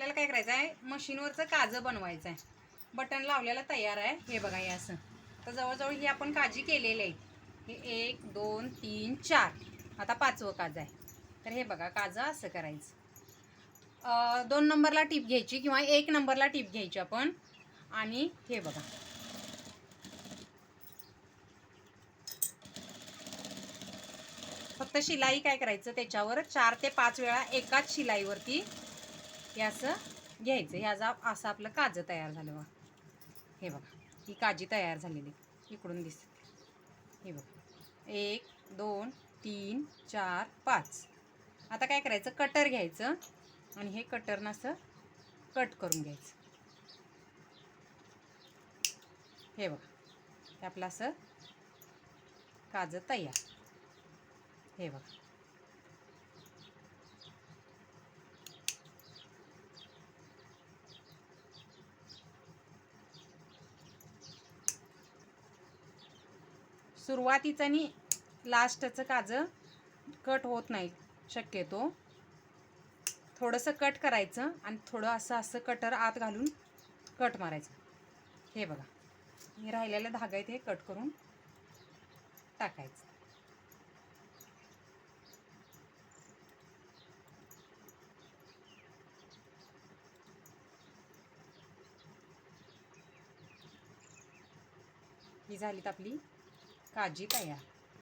आपल्याला काय करायचं आहे? मशीनवरचं काजं बनवायचं आहे. बटन लावलेलं तयार आहे. हे बघा हे असं. तर जवळजवळ ही आपण काजी केलेली आहे. हे एक दोन तीन चार. आता पाचवं काजं आहे. तर हे बघा काजं असं करायचं. दोन नंबरला टीप घ्यायची किंवा एक नंबरला टीप घ्यायची आपण. आणि हे बघा. फक्त शिलाई काय करायचं त्याच्यावर? चार ते पाच वेळा एकाच शिलाईवरती हे असं घ्यायचं. ह्याचा असं आपलं काजं तयार झालं बघा. हे बघा ही काजी तयार झालेली. इकडून दिसते. हे बघा. एक दोन तीन चार पाच. आता काय करायचं? कटर घ्यायचं आणि हे कटरनं असं कट करून घ्यायचं. हे बघा. हे आपलं असं काजं तयार. हे बघा. सुरुवातीचं आणि लास्टचं काजं कट होत नाही शक्यतो. थोडंसं कट करायचं आणि थोडं असं असं कटर आत घालून कट मारायचं. हे बघा हे राहिलेलं धागा आहे ते कट करून टाकायचं. ही झालीत आपली काजी तयार